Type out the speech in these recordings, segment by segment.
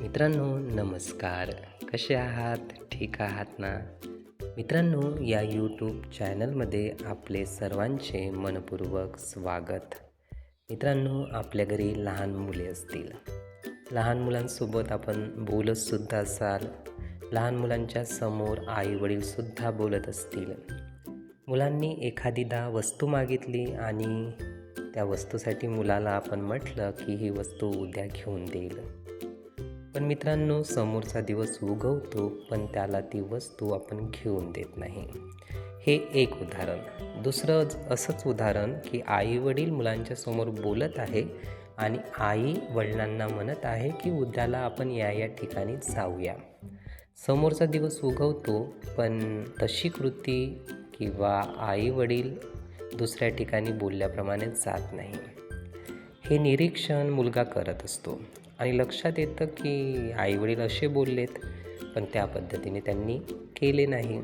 मित्रांनो नमस्कार. कसे आहात? ठीक आहात ना? मित्रांनो या यूट्यूब चॅनलमध्ये आपले सर्वांचे मनपूर्वक स्वागत. मित्रांनो आपल्या घरी लहान मुले असतील. लहान मुलांसोबत आपण बोलतसुद्धा असाल. लहान मुलांच्या समोर आईवडीलसुद्धा बोलत असतील. मुलांनी एखादीदा वस्तू मागितली आणि त्या वस्तूसाठी मुलाला आपण म्हटलं की ही वस्तू उद्या घेऊन देईल. पण मित्रांनो समोरचा दिवस उगवतो पण त्याला ती वस्तू आपण घेऊन देत नाही. हे एक उदाहरण. दुसरं असंच उदाहरण की आई वडील मुलांच्या समोर बोलत आहे आणि आई वडिलांना म्हणत आहे की उद्याला आपण या या ठिकाणी जाऊया. समोरचा दिवस उगवतो पण तशी कृती किंवा आई वडील दुसऱ्या ठिकाणी बोलल्याप्रमाणे जात नाही. हे निरीक्षण मुलगा करत असतो. आणि लक्षात येतं की आईवडील असे बोललेत पण त्या पद्धतीने त्यांनी केले नाही.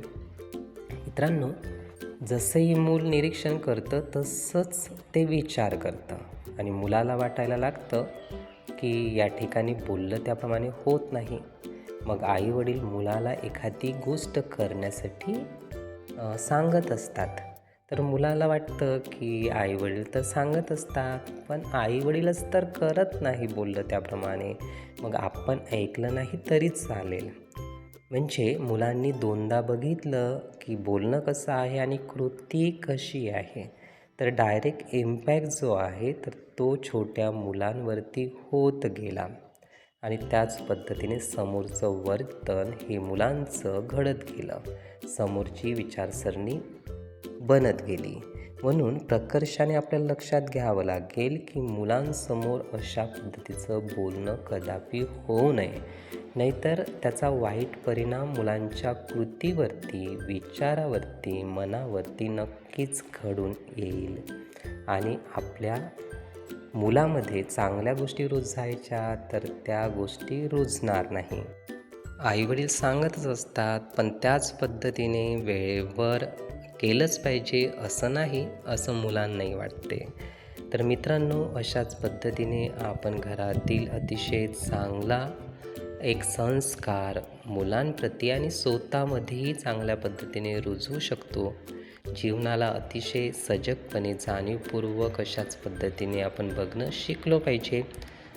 मित्रांनो जसंही मूल निरीक्षण करतं तसंच ते विचार करतं. आणि मुलाला वाटायला लागतं की या ठिकाणी बोललं त्याप्रमाणे होत नाही. मग आईवडील मुलाला एखादी गोष्ट करण्यासाठी सांगत असतात. तर मुलाला वाटतं की आईवडील तर सांगत असतात पण आईवडीलच तर करत नाही बोललं त्याप्रमाणे. मग आपण ऐकलं नाही तरीच चालेल. म्हणजे मुलांनी दोनदा बघितलं की बोलणं कसं आहे आणि कृती कशी आहे. तर डायरेक्ट इम्पॅक्ट जो आहे तर तो छोट्या मुलांवरती होत गेला. आणि त्याच पद्धतीने समोरचं वर्तन हे मुलांचं घडत गेलं. समोरची विचारसरणी बनत गेली. म्हणून प्रकर्षाने आपल्याला लक्षात घ्यावं लागेल की मुलांसमोर अशा पद्धतीचं बोलणं कदापि होऊ नये. नाहीतर त्याचा वाईट परिणाम मुलांच्या कृतीवरती विचारावरती मनावरती नक्कीच घडून येईल. आणि आपल्या मुलामध्ये चांगल्या गोष्टी रुजायच्या तर त्या गोष्टी रुजणार नाही. आईवडील सांगतच असतात पण त्याच पद्धतीने वेळेवर केलंच पाहिजे असं नाही असं मुलांनाही वाटते. तर मित्रांनो अशाच पद्धतीने आपण घरातील अतिशय चांगला एक संस्कार मुलांप्रती आणि स्वतःमध्येही चांगल्या पद्धतीने रुजवू शकतो. जीवनाला अतिशय सजगपणे जाणीवपूर्वक अशाच पद्धतीने आपण बघणं शिकलो पाहिजे.